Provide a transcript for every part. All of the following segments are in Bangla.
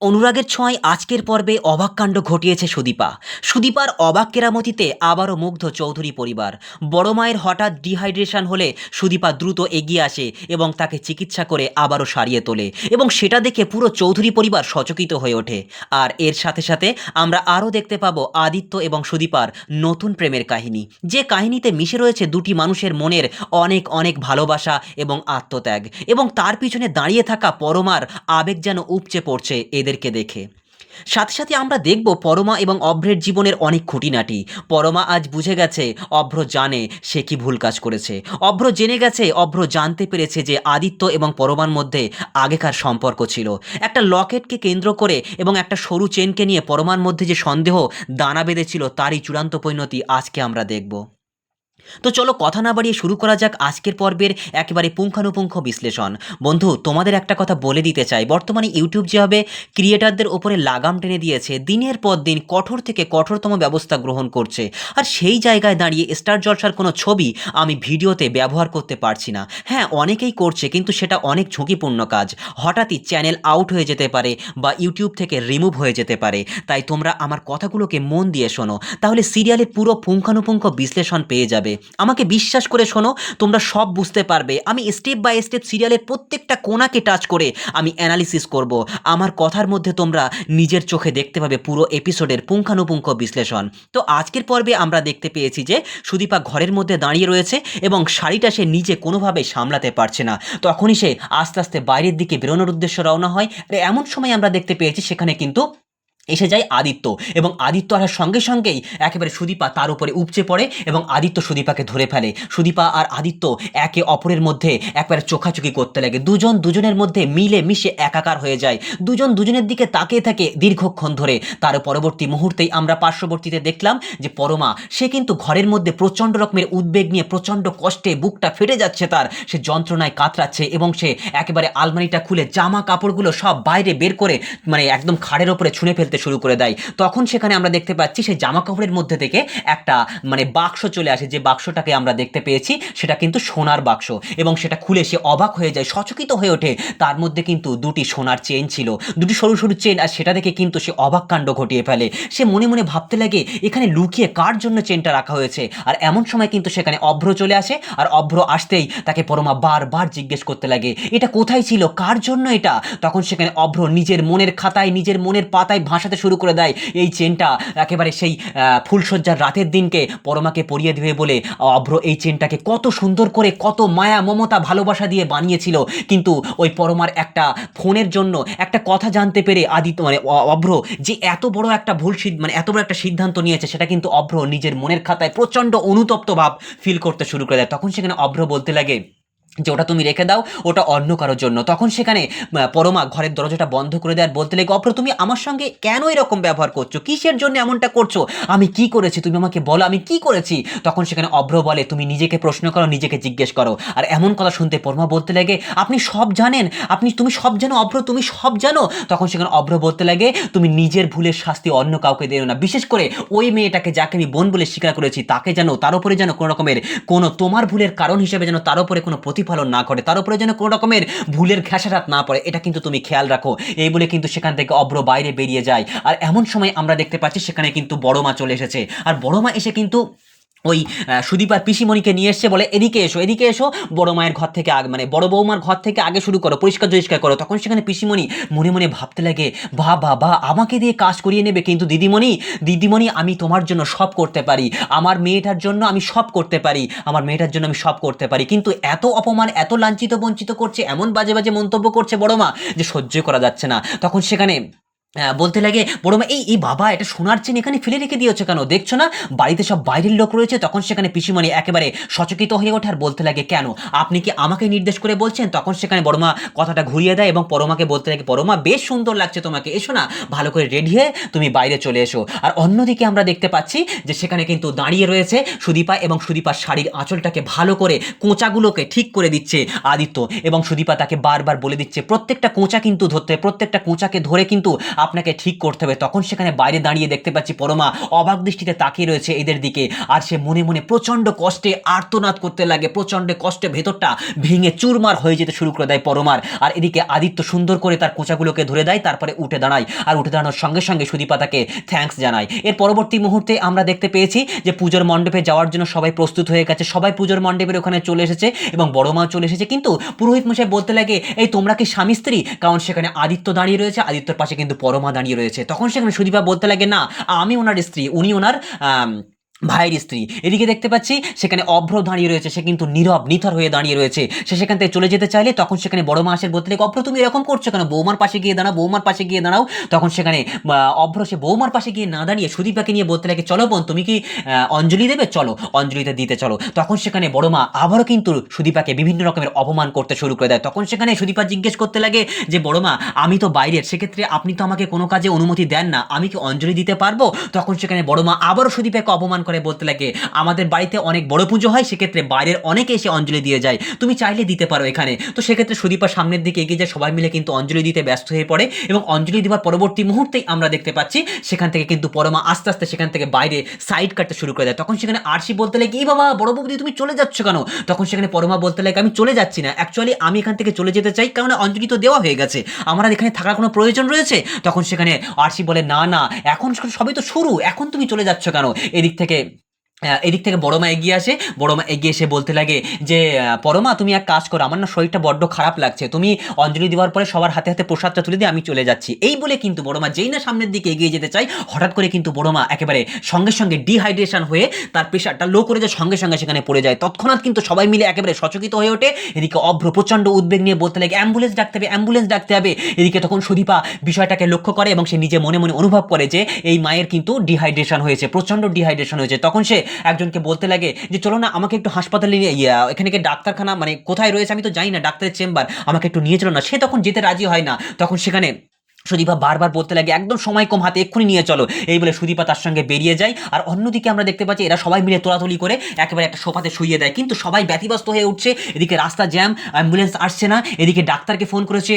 অনুরাগের ছোঁয়ায় আজকের পর্বে অবাক কাণ্ড ঘটিয়েছে সুদীপা। সুদীপার অবাক কেরামতিতে আবারও মুগ্ধ চৌধুরী পরিবার। বড় মায়ের হঠাৎ ডিহাইড্রেশন হলে সুদীপা দ্রুত এগিয়ে আসে এবং তাকে চিকিৎসা করে আবারও সারিয়ে তোলে এবং সেটা দেখে পুরো চৌধুরী পরিবার সচকিত হয়ে ওঠে। আর এর সাথে সাথে আমরা আরও দেখতে পাবো আদিত্য এবং সুদীপার নতুন প্রেমের কাহিনী। যে কাহিনীতে মিশে রয়েছে দুটি মানুষের মনের অনেক অনেক ভালোবাসা এবং আত্মত্যাগ এবং তার পিছনে দাঁড়িয়ে থাকা পরমার আবেগ যেন উপচে পড়ছে এদেরকে দেখে। সাথে সাথে আমরা দেখব পরমা এবং অভ্রের জীবনের অনেক খুঁটিনাটি। পরমা আজ বুঝে গেছে, অভ্র জানে সে কি ভুল কাজ করেছে। অভ্র জেনে গেছে, অভ্র জানতে পেরেছে যে আদিত্য এবং পরমার মধ্যে আগেকার সম্পর্ক ছিল। একটা লকেটকে কেন্দ্র করে এবং একটা সরু চেনকে নিয়ে পরমার মধ্যে যে সন্দেহ দানা বেঁধেছিল, তারই চূড়ান্ত পরিণতি আজকে আমরা দেখব। তো চলো কথা না বাড়িয়ে শুরু করা যাক আজকের পর্বের একেবারে পুঙ্খানুপুঙ্খ বিশ্লেষণ। বন্ধু, তোমাদের একটা কথা বলে দিতে চাই। বর্তমানে ইউটিউব যেভাবে ক্রিয়েটারদের ওপরে লাগাম টেনে দিয়েছে। দিনের পর দিন কঠোর থেকে কঠোরতম ব্যবস্থা গ্রহণ করছে। আর সেই জায়গায় দাঁড়িয়ে স্টার জলসার কোনো ছবি আমি ভিডিওতে ব্যবহার করতে পারছি না। হ্যাঁ অনেকেই করছে, কিন্তু সেটা অনেক ঝুঁকিপূর্ণ কাজ। হঠাৎই চ্যানেল আউট হয়ে যেতে পারে বা ইউটিউব থেকে রিমুভ হয়ে যেতে পারে। তাই তোমরা আমার কথাগুলোকে মন দিয়ে শোনো। তাহলে সিরিয়ালের পুরো পুঙ্খানুপুঙ্খ বিশ্লেষণ পেয়ে যাবে। আমাকে বিশ্বাস করে শোনো, তোমরা সব বুঝতে পারবে। আমি স্টেপ বাই স্টেপ সিরিয়ালের প্রত্যেকটা কোণাকে টাচ করে আমি অ্যানালিসিস করব। আমার কথার মধ্যে তোমরা নিজের চোখে দেখতে পাবে পুরো এপিসোডের পুঙ্খানুপুঙ্খ বিশ্লেষণ। তো আজকের পর্বে আমরা দেখতে পেয়েছি যে সুদীপা ঘরের মধ্যে দাঁড়িয়ে রয়েছে এবং শাড়িটা সে নিজে কোনোভাবে সামলাতে পারছে না। তখনই সে আস্তে আস্তে বাইরের দিকে বেরোনোর উদ্দেশ্য রওনা হয়। এমন সময় আমরা দেখতে পেয়েছি সেখানে কিন্তু এসে যায় আদিত্য এবং আদিত্য আসার সঙ্গে সঙ্গেই একেবারে সুদীপা তার উপরে উপচে পড়ে এবং আদিত্য সুদীপাকে ধরে ফেলে। সুদীপা আর আদিত্য একে অপরের মধ্যে একবারে চোখাচোখি করতে লাগে। দুজন দুজনের মধ্যে মিলে মিশে একাকার হয়ে যায়। দুজন দুজনের দিকে তাকিয়ে থাকে দীর্ঘক্ষণ ধরে। তার পরবর্তী মুহূর্তেই আমরা পার্শ্ববর্তীতে দেখলাম যে পরমা, সে কিন্তু ঘরের মধ্যে প্রচণ্ড রকমের উদ্বেগ নিয়ে প্রচণ্ড কষ্টে বুকটা ফেটে যাচ্ছে তার। সে যন্ত্রণায় কাতরাচ্ছে এবং সে একেবারে আলমারিটা খুলে জামা কাপড়গুলো সব বাইরে বের করে মানে একদম খাড়ের ওপরে ছুঁড়ে ফেলতে শুরু করে দেয়। তখন সেখানে আমরা দেখতে পাচ্ছি সেই জামা কাপড়ের মধ্যে থেকে একটা মানে বাক্স চলে আসে। যে বাক্সটাকে আমরা দেখতে পেয়েছি, সেটা কিন্তু সোনার বাক্স এবং সেটা খুলে সে অবাক হয়ে যায়, সচকিত হয়ে ওঠে। তার মধ্যে কিন্তু দুটি সোনার চেন ছিল। দুটি সরু সরু চেন আর সেটা দেখে কিন্তু সে অবাক কাণ্ড ঘটিয়ে ফেলে। সে মনে মনে ভাবতে লাগে, এখানে লুকিয়ে কার জন্য চেনটা রাখা হয়েছে? আর এমন সময় কিন্তু সেখানে অভ্র চলে আসে আর অভ্র আসতেই তাকে পরমা বারবার জিজ্ঞেস করতে লাগে, এটা কোথায় ছিল? কার জন্য এটা? তখন সেখানে অভ্র নিজের মনের খাতায়, নিজের মনের পাতায় ভাসাতে শুরু করে দেয়। এই চেনটা একেবারে সেই ফুলসজ্জার রাতের দিনকে পরমাকে পরিয়ে দেবে বলে অভ্র এই চেনটাকে কত সুন্দর করে, কত মায়া, মমতা, ভালোবাসা দিয়ে বানিয়েছিল। কিন্তু ওই পরমার একটা ফোনের জন্য একটা কথা জানতে পেরে আদিত্য মানে অভ্র যে এত বড় একটা ভুল মানে এত বড় একটা সিদ্ধান্ত নিয়েছে, সেটা কিন্তু অভ্র নিজের মনের খাতায় প্রচণ্ড অনুতপ্ত ভাব ফিল করতে শুরু করে দেয়। তখন সেখানে অভ্র বলতে লাগে যে ওটা তুমি রেখে দাও, ওটা অন্য কারোর জন্য। তখন সেখানে পরমা ঘরের দরজাটা বন্ধ করে দেয় আর বলতে লেগে, অপ্র, তুমি আমার সঙ্গে কেন এরকম ব্যবহার করছ? কিসের জন্য এমনটা করছ? আমি কি করেছি? তুমি আমাকে বলো, আমি কি করেছি? তখন সেখানে অভ্র বলে, তুমি নিজেকে প্রশ্ন করো, নিজেকে জিজ্ঞেস করো। আর এমন কথা শুনতে পরমা বলতে লাগে, আপনি সব জানেন, আপনি, তুমি সব জানো অভ্র তুমি সব জানো? তখন সেখানে অভ্র বলতে লাগে, তুমি নিজের ভুলের শাস্তি অন্য কাউকে দিও না। বিশেষ করে ওই মেয়েটাকে যাকে আমি বোন বলে স্বীকার করেছি, তাকে যেন, তার উপরে যেন কোনো রকমের কোনো তোমার ভুলের কারণ হিসেবে যেন তার উপরে কোনো প্রতিফলন না ঘটে, তার উপরে যেন কোনো রকমের ভুলের ঘেঁষারাত না পড়ে, এটা কিন্তু তুমি খেয়াল রাখো। এই বলে কিন্তু সেখান থেকে অব্র বাইরে বেরিয়ে যায়। আর এমন সময় আমরা দেখতে পাচ্ছি সেখানে কিন্তু বড় মা চলে এসেছে। আর বড় মা এসে কিন্তু ওই আহ, সুদীপার পিসিমণিকে নিয়ে এসছে বলে এদিকে এসো এদিকে এসো বড় মায়ের ঘর থেকে আগে মানে বড় বৌমার ঘর থেকে আগে শুরু করো পরিষ্কার পরিষ্কার করো। তখন সেখানে পিসিমণি মনে মনে ভাবতে লাগে বা বাবা আমাকে দিয়ে কাজ করিয়ে নেবে কিন্তু দিদিমণি? দিদিমণি আমি তোমার জন্য সব করতে পারি আমার মেয়েটার জন্য আমি সব করতে পারি আমার মেয়েটার জন্য আমি সব করতে পারি। কিন্তু এত অপমান এত লাঞ্ছিত বঞ্চিত করছে এমন বাজে বাজে মন্তব্য করছে বড় মা যে সহ্য করা যাচ্ছে না। তখন সেখানে বলতে লাগে বড় মা এই এই বাবা এটা সোনার চেন এখানে ফেলে রেখে দিয়েছে কেন? দেখছ না? বাড়িতে সব বাইরের লোক রয়েছে, তখন সেখানে পিসিমণি একেবারে সচকিত হয়ে ওঠে আর বলতে লাগে, কেন? আপনি কি আমাকে নির্দেশ করে বলছেন? তখন সেখানে বড়মা কথাটা ঘুরিয়ে দেয় এবং পরমাকে বলতে লাগে, পরমা, বেশ সুন্দর লাগছে তোমাকে। এসো না, ভালো করে রেডি হয়ে তুমি বাইরে চলে এসো। আর অন্যদিকে আমরা দেখতে পাচ্ছি যে সেখানে কিন্তু দাঁড়িয়ে রয়েছে সুদীপা এবং সুদীপার শাড়ির আঁচলটাকে ভালো করে কোঁচাগুলোকে ঠিক করে দিচ্ছে আদিত্য এবং সুদীপা তাকে বারবার বলে দিচ্ছে, প্রত্যেকটা কোঁচা কিন্তু ধরতে, প্রত্যেকটা কোঁচাকে ধরে কিন্তু আপনাকে ঠিক করতে হবে। তখন সেখানে বাইরে দাঁড়িয়ে দেখতে পাচ্ছি পরমা অবাক দৃষ্টিতে তাকিয়ে রয়েছে এদের দিকে। আর সে মনে মনে প্রচণ্ড কষ্টে আর্তনাদ করতে লাগে। প্রচণ্ড কষ্টে ভেতরটা ভেঙে চুরমার হয়ে যেতে শুরু করে দেয় পরমার। আর এদিকে আদিত্য সুন্দর করে তার কোঁচাগুলোকে ধরে দেয়, তারপরে উঠে দাঁড়ায়। আর উঠে দাঁড়ানোর সঙ্গে সঙ্গে সুদীপা তাকে থ্যাঙ্কস জানায়। এর পরবর্তী মুহূর্তে আমরা দেখতে পেয়েছি যে পুজোর মণ্ডপে যাওয়ার জন্য সবাই প্রস্তুত হয়ে গেছে। সবাই পুজোর মণ্ডপের ওখানে চলে এসেছে এবং বড় মাও চলে এসেছে। কিন্তু পুরোহিত মশাই বলতে লাগে, এই তোমরা কি স্বামী স্ত্রী? কারণ সেখানে আদিত্য দাঁড়িয়ে রয়েছে। আদিত্যর পাশে কিন্তু পরমা দাঁড়িয়ে রয়েছে। তখন সেখানে সুদীপা বলতে লাগে না আমি ওনার স্ত্রী। উনি ওনার ভাইয়ের স্ত্রী। এদিকে দেখতে পাচ্ছি, সেখানে অভ্র দাঁড়িয়ে রয়েছে, সে কিন্তু নীরব, নিথর হয়ে দাঁড়িয়ে রয়েছে। সে সেখান থেকে চলে যেতে চাইলে তখন সেখানে বড় মা আসে বলতে অভ্র তুমি এরকম করছ কেন? বৌমার পাশে গিয়ে দাঁড়াও, বৌমার পাশে গিয়ে দাঁড়াও। তখন সেখানে অভ্র সে বৌমার পাশে গিয়ে না দাঁড়িয়ে সুদীপাকে নিয়ে বলতে লাগে, চলো বোন, তুমি কি অঞ্জলি দেবে? চলো, অঞ্জলিতে দিতে চলো। তখন সেখানে বড় মা আবারও কিন্তু সুদীপাকে বিভিন্ন রকমের অপমান করতে শুরু করে দেয়। তখন সেখানে সুদীপা জিজ্ঞেস করতে লাগে যে, বড় মা, আমি তো বাইরের, সেক্ষেত্রে আপনি তো আমাকে কোনো কাজে অনুমতি দেন না। আমি কি অঞ্জলি দিতে পারব? তখন সেখানে বড় মা আবারও সুদীপাকে অপমান করে বলতে লাগে, আমাদের বাড়িতে অনেক বড় পুজো হয়, সেক্ষেত্রে বাইরের অনেকে এসে অঞ্জলি দিয়ে যায়। তুমি চাইলে দিতে পারো এখানে। তো সেক্ষেত্রে সুদীপা সামনের দিকে এগিয়ে যায়, সবাই মিলে কিন্তু অঞ্জলি দিতে ব্যস্ত হয়ে পড়ে এবং অঞ্জলি দেওয়ার পরবর্তী মুহূর্তেই আমরা দেখতে পাচ্ছি, সেখান থেকে কিন্তু পরমা আস্তে আস্তে সেখান থেকে বাইরে সাইড কাটতে শুরু করে দেয়। তখন সেখানে আরশি বলতে লাগে, এই বাবা, বড় বৌদি তুমি চলে যাচ্ছ কেন? তখন সেখানে পরমা বলতে লাগে, আমি চলে যাচ্ছি না। অ্যাকচুয়ালি আমি এখান থেকে চলে যেতে চাই কারণ অঞ্জলি তো দেওয়া হয়ে গেছে। আমার এখানে থাকার কোনো প্রয়োজন রয়েছে? তখন সেখানে আরশি বলে, না না, এখন সবই তো শুরু, এখন তুমি চলে যাচ্ছ কেন? এদিক থেকে game. এদিক থেকে বড় মা এগিয়ে আসে। বড় মা এগিয়ে এসে বলতে লাগে যে পরমা, তুমি এক কাজ করো, আমার না শরীরটা বড্ড খারাপ লাগছে। তুমি অঞ্জলি দেওয়ার পরে সবার হাতে হাতে প্রসাদটা তুলে দিয়ে আমি চলে যাচ্ছি। এই বলে কিন্তু বড় মা যেই না সামনের দিকে এগিয়ে যেতে চাই হঠাৎ করে কিন্তু বড় মা একেবারে সঙ্গে সঙ্গে ডিহাইড্রেশন হয়ে তার প্রেশারটা লো করে যায়, সঙ্গে সঙ্গে সেখানে পড়ে যায়। তৎক্ষণাৎ কিন্তু সবাই মিলে একেবারে সচকিত হয়ে ওঠে। এদিকে অভ্র প্রচণ্ড উদ্বেগ নিয়ে বলতে লাগে অ্যাম্বুলেন্স ডাকতে হবে অ্যাম্বুলেন্স ডাকতে হবে। এদিকে তখন সুদীপা বিষয়টাকে লক্ষ্য করে এবং সে নিজে মনে মনে অনুভব করে যে, এই মায়ের কিন্তু ডিহাইড্রেশন হয়েছে, প্রচণ্ড ডিহাইড্রেশন হয়েছে। তখন সে একজনকে বলতে লাগে যে, চলো না, আমাকে একটু হাসপাতালে নিয়ে এখানে কি ডাক্তারখানা মানে কোথায় রয়েছে, আমি তো জানি না, ডাক্তারের চেম্বার, আমাকে একটু নিয়ে চলো না। সে তখন যেতে রাজি হয় না। তখন সেখানে সুদীপা বারবার বলতে লাগে, একদম সময় কম, হাতে এক্ষুনি নিয়ে চলো। এই বলে সুদীপা তার সঙ্গে বেরিয়ে যায়। আর অন্যদিকে আমরা দেখতে পাচ্ছি, এরা সবাই মিলে তোলাতুলি করে একেবারে একটা সোফাতে শুইয়ে দেয়। কিন্তু সবাই ব্যতিব্যস্ত হয়ে উঠছে। এদিকে রাস্তা জ্যাম, অ্যাম্বুলেন্স আসছে না। এদিকে ডাক্তারকে ফোন করেছে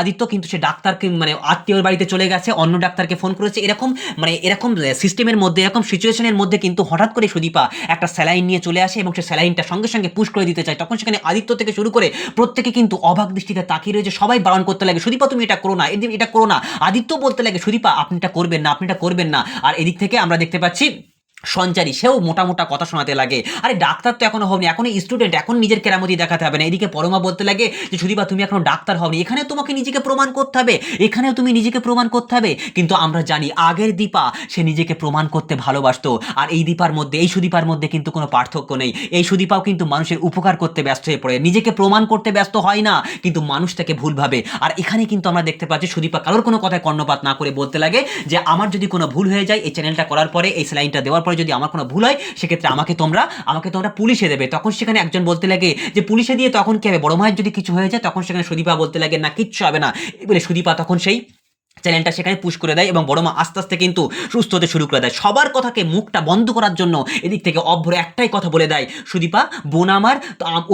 আদিত্য। কিন্তু সে ডাক্তারকে মানে আত্মীয়র বাড়িতে চলে গেছে। অন্য ডাক্তারকে ফোন করেছে। এরকম মানে এরকম সিস্টেমের মধ্যে, এরকম সিচুয়েশনের মধ্যে কিন্তু হঠাৎ করে সুদীপা একটা স্যালাইন নিয়ে চলে আসে এবং সে স্যালাইনটা সঙ্গে সঙ্গে পুশ করে দিতে চায়। তখন সেখানে আদিত্য থেকে শুরু করে প্রত্যেকে কিন্তু অবাক দৃষ্টিতে তাকিয়ে রয়েছে। সবাই বারণ করতে লাগে, সুদীপা, তুমি এটা করো না। এটা করো না। আদিত্য বলতে লাগে, সুদীপা আপনি এটা করবেন না আপনি এটা করবেন না। আর এদিক থেকে আমরা দেখতে পাচ্ছি সঞ্চারী, সেও মোটা মোটা কথা শোনাতে লাগে। আরে ডাক্তার তো এখনও হবনি এখন স্টুডেন্ট এখন নিজের কেরামতি দেখাতে হবে না। এদিকে পরমা বলতে লাগে যে, সুদীপা, তুমি এখনও ডাক্তার হওনি। এখানে তোমাকে নিজেকে প্রমাণ করতে হবে। এখানেও তুমি নিজেকে প্রমাণ করতে হবে। কিন্তু আমরা জানি, আগের দীপা, সে নিজেকে প্রমাণ করতে ভালোবাসতো। আর এই দীপার মধ্যে, এই সুদীপার মধ্যে কিন্তু কোনো পার্থক্য নেই। এই সুদীপাও কিন্তু মানুষের উপকার করতে ব্যস্ত হয়ে পড়ে। নিজেকে প্রমাণ করতে ব্যস্ত হয় না, কিন্তু মানুষ তাকে ভুল ভাবে। আর এখানে কিন্তু আমরা দেখতে পাচ্ছি, সুদীপা কারোর কোনো কথায় কর্ণপাত না করে বলতে লাগে যে, আমার যদি কোনো ভুল হয়ে যায়, এই চ্যানেলটা করার পরে, এই স্যালাইনটা দেওয়ার পরে যদি আমার কোনো ভুল হয়, সেক্ষেত্রে আমাকে তোমরা আমাকে তোমরা পুলিশে দেবে। তখন সেখানে একজন বলতে লাগে যে, পুলিশে দিয়ে তখন কি হবে? বড় মায়ের যদি কিছু হয়ে যায়, তখন সেখানে সুদীপা বলতে লাগে, না, কিচ্ছু হবে না। এবারে সুদীপা তখন সেই চ্যানেলটা সেখানে পুশ করে দেয় এবং বড় মা আস্তে আস্তে কিন্তু সুস্থ হতে শুরু করে দেয়। সবার কথাকে মুখটা বন্ধ করার জন্য এদিক থেকে অভ্র একটাই কথা বলে দেয়। সুদীপা, বোন আমার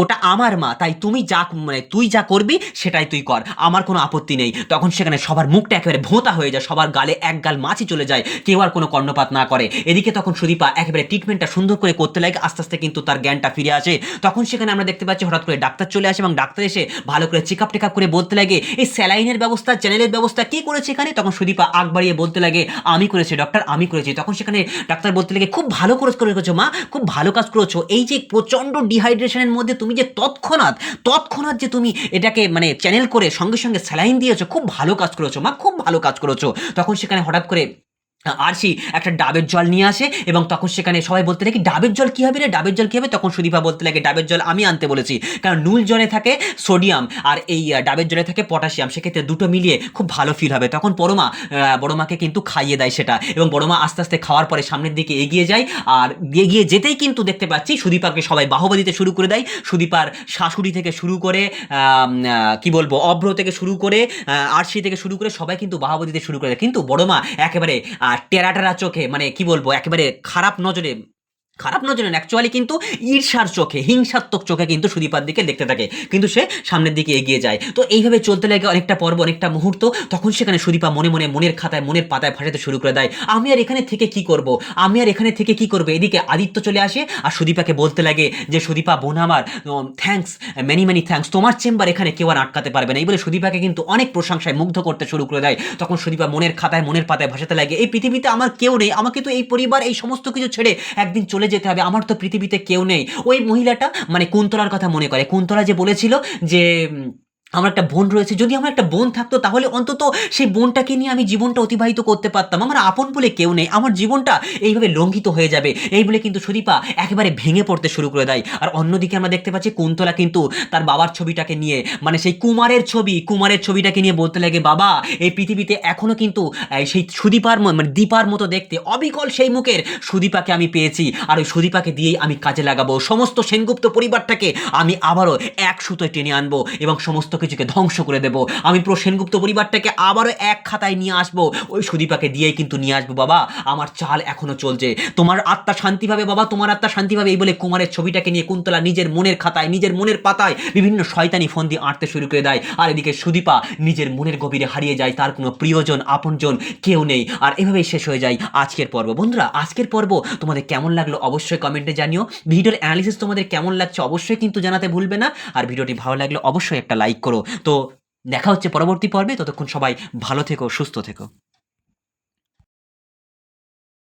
ওটা আমার মা, তাই তুমি যা মানে তুই যা করবি সেটাই তুই কর। আমার কোনো আপত্তি নেই। তখন সেখানে সবার মুখটা একেবারে ভোঁতা হয়ে যায়, সবার গালে এক গাল মাছি চলে যায়, কেউ আর কোনো কর্ণপাত না করে। এদিকে তখন সুদীপা একেবারে ট্রিটমেন্টটা সুন্দর করে করতে লাগে, আস্তে আস্তে কিন্তু তার জ্ঞানটা ফিরে আসে। তখন সেখানে আমরা দেখতে পাচ্ছি হঠাৎ করে ডাক্তার চলে আসে এবং ডাক্তার এসে ভালো করে চেক আপ টেক করে বলতে লাগে, এই স্যালাইনের ব্যবস্থা, চ্যানেলের ব্যবস্থা কে করেছে এখানে তখন সুদীপা আগ বাড়িয়ে বলতে লাগে, আমি করেছি ডক্টর আমি করেছি। তখন সেখানে ডাক্তার বলতে লাগে, খুব ভালো করে করেছ মা, খুব ভালো কাজ করেছ। এই যে প্রচণ্ড ডিহাইড্রেশনের মধ্যে তুমি যে তৎক্ষণাৎ তৎক্ষণাৎ যে তুমি এটাকে মানে চ্যানেল করে সঙ্গে সঙ্গে স্যালাইন দিয়েছ, খুব ভালো কাজ করেছ মা, খুব ভালো কাজ করেছ। তখন সেখানে হঠাৎ করে আরশি একটা ডাবের জল নিয়ে আসে এবং তখন সেখানে সবাই বলতে লাগে ডাবের জল কী হবে রে? ডাবের জল কী হবে? তখন সুদীপা বলতে লাগে, ডাবের জল আমি আনতে বলেছি। কারণ নুল জলে থাকে সোডিয়াম আর এই ডাবের জলে থাকে পটাশিয়াম। সেক্ষেত্রে দুটো মিলিয়ে খুব ভালো ফিল হবে। তখন বড়মা বড়মাকে কিন্তু খাইয়ে দেয় সেটা এবং বড়মা আস্তে আস্তে খাওয়ার পরে সামনের দিকে এগিয়ে যায় আর এগিয়ে যেতেই কিন্তু দেখতে পাচ্ছি সুদীপাকে সবাই বাহবা দিতে শুরু করে দেয়। সুদীপার শাশুড়ি থেকে শুরু করে কি বলব, অভ্র থেকে শুরু করে আরশি থেকে শুরু করে সবাই কিন্তু বাহবা দিতে শুরু করে দেয়। কিন্তু বড়মা একেবারে আহ, টেরা টেরা চোখে মানে কি বলব একেবারে খারাপ নজরে খারাপ নজরে অ্যাকচুয়ালি কিন্তু ঈর্ষার চোখে, হিংসাত্মক চোখে কিন্তু সুদীপার দিকে দেখতে থাকে। কিন্তু সে সামনের দিকে এগিয়ে যায়। তো এইভাবে চলতে লাগে অনেকটা পর্ব, অনেকটা মুহূর্ত, তখন সেখানে সুদীপা মনে মনে মনের খাতায়, মনের পাতায় ভাসাতে শুরু করে দেয়। আমি আর এখানে থেকে কি করব? আমি আর এখানে থেকে কি করব? এদিকে আদিত্য চলে আসে আর সুদীপাকে বলতে লাগে যে, সুদীপা, বোন আমার থ্যাঙ্কস মেনি মেনি থ্যাঙ্কস তোমার চেম্বার এখানে কেউ আর আটকাতে পারবে না। এই বলে সুদীপাকে কিন্তু অনেক প্রশংসায় মুগ্ধ করতে শুরু করে দেয়। তখন সুদীপা মনের খাতায়, মনের পাতায় ভাসাতে লাগে, এই পৃথিবীতে আমার কেউ নেই, আমাকে তো এই পরিবার, এই সমস্ত কিছু ছেড়ে একদিন চলে যেতে হবে। আমার তো পৃথিবীতে কেউ নেই। ওই মহিলাটা মানে কুন্তলার কথা মনে করে। কুন্তলা যে বলেছিল যে আমার একটা বোন রয়েছে, যদি আমার একটা বোন থাকতো, তাহলে অন্তত সেই বোনটাকে নিয়ে আমি জীবনটা অতিবাহিত করতে পারতাম। আমার আপন বলে কেউ নেই। আমার জীবনটা এইভাবে লঙ্ঘিত হয়ে যাবে। এই বলে কিন্তু সুদীপা একেবারে ভেঙে পড়তে শুরু করে দেয়। আর অন্যদিকে আমরা দেখতে পাচ্ছি কুন্তলা কিন্তু তার বাবার ছবিটাকে নিয়ে মানে সেই কুমারের ছবি, কুমারের ছবিটাকে নিয়ে বলতে লাগে, বাবা, এই পৃথিবীতে এখনও কিন্তু সেই সুদীপার মানে দীপার মতো দেখতে অবিকল সেই মুখের সুদীপাকে আমি পেয়েছি। আর ওই সুদীপাকে দিয়েই আমি কাজে লাগাবো। সমস্ত সেনগুপ্ত পরিবারটাকে আমি আবারও এক সুতোয় টেনে আনব এবং সমস্ত কিছুকে ধ্বংস করে দেবো। আমি পুরো সেনগুপ্ত পরিবারটাকে আবারও এক খাতায় নিয়ে আসব। ওই সুদীপাকে দিয়েই কিন্তু নিয়ে আসব, বাবা। আমার চাল এখনও চলছে। তোমার আত্মা শান্তি পাবে, বাবা। তোমার আত্মা শান্তি পাবে এই বলে কুমারের ছবিটাকে নিয়ে কুন্তলা নিজের মনের খাতায়, নিজের মনের পাতায় বিভিন্ন শয়তানি ফোন দিয়ে আঁটতে শুরু করে দেয়। আর এদিকে সুদীপা নিজের মনের গভীরে হারিয়ে যায়। তার কোনো প্রিয়জন, আপনজন কেউ নেই। আর এভাবেই শেষ হয়ে যায় আজকের পর্ব। বন্ধুরা, আজকের পর্ব তোমাদের কেমন লাগল অবশ্যই কমেন্টে জানিও। ভিডিওর অ্যানালিসিস তোমাদের কেমন লাগছে অবশ্যই কিন্তু জানাতে ভুলবে না। আর ভিডিওটি ভালো লাগলে অবশ্যই একটা লাইক করো। তো দেখা হচ্ছে পরবর্তী পর্বে। ততক্ষণ সবাই ভালো থেকো সুস্থ থেকো।